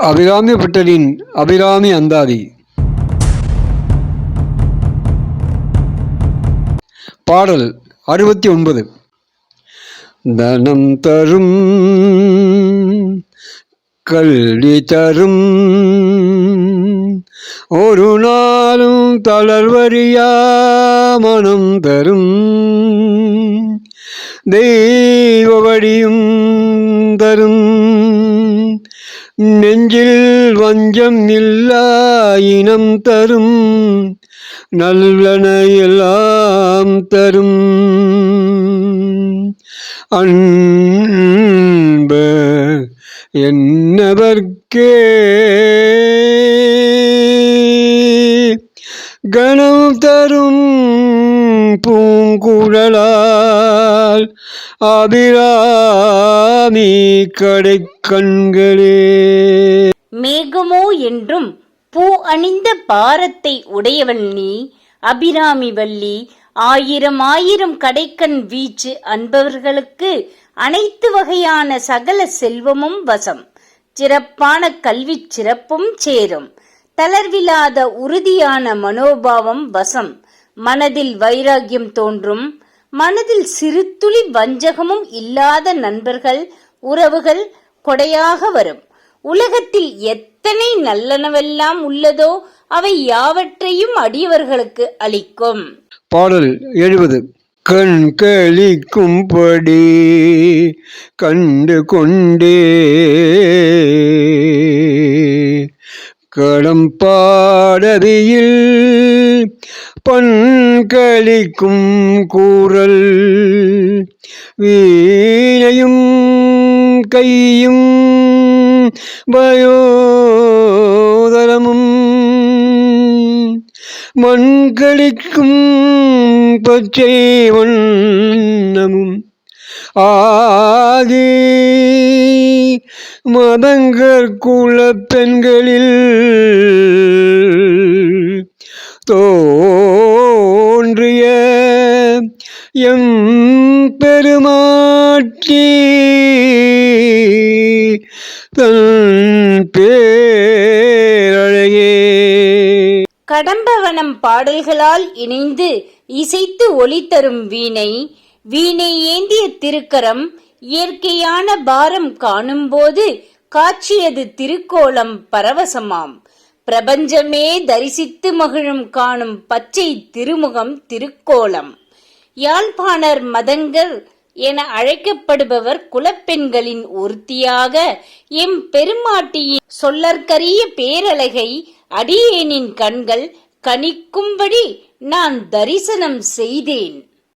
அபிராமி பட்டரின் அபிராமி அந்தாதி. பாடல் அறுபத்தி ஒன்பது. தனம் தரும் கல்வி தரும் ஒரு நாளும் தளர்வறியா மனம் தரும். தெய்வ வழியும் தரும் நெஞ்சில் வஞ்சம் இல்லா இனம் தரும் நல்லன எல்லாம் தரும். அன்ப என்னவர்க்கே பூங்குழலால் அபிராமி கடைக்கண்களே. மேகமோ என்றும் பூ அணிந்த பாரத்தை உடையவள் நீ அபிராமி வள்ளி ஆயிரம் ஆயிரம் கடைக்கண் வீச்சு அன்பவர்களுக்கு அனைத்து வகையான சகல செல்வமும் வசம். சிறப்பான கல்வி சிறப்பும் சேரும். தளர்வில்லாத உறுதியான மனோபாவம் வசம். மனதில் வைராகியம் தோன்றும். மனதில் சிறு துளி வஞ்சகமும் இல்லாத நண்பர்கள் உறவுகள் கொடையாக வரும். உலகத்தில் எத்தனை நல்லனவெல்லாம் உள்ளதோ அவை யாவற்றையும் அடியவர்களுக்கு அளிக்கும். பாடல் எழுபது. கண் கழிக்கும்படி கண்டு கொண்டே களம்பாடவியில் பண்களிக்கும் கூறல். வீணையும் கையும் பயோதரமும் மண்களிக்கும் பச்சை வண்ணமும். ஆகி மதங்கற்குல பெண்களில் தோன்றிய எம் பெருமாட்டி தன் பேரழகே. கடம்பவனம் பாடல்களால் இணைந்து இசைத்து ஒளி தரும் வீணை வீணை ஏந்திய திருக்கரம் இயற்கையான பாரம் காணும்போது காட்சியது திருக்கோலம் பரவசமாம். பிரபஞ்சமே தரிசித்து மகிழும் காணும் பச்சை திருமுகம் திருக்கோலம் யாழ்ப்பாணர் மதங்கர் என அழைக்கப்படுபவர் குலப்பெண்களின் ஒருத்தியாக எம் பெருமாட்டியின் சொல்லற்கரிய பேரழகை அடியேனின் கண்கள் கணிக்கும்படி நான் தரிசனம் செய்தேன்.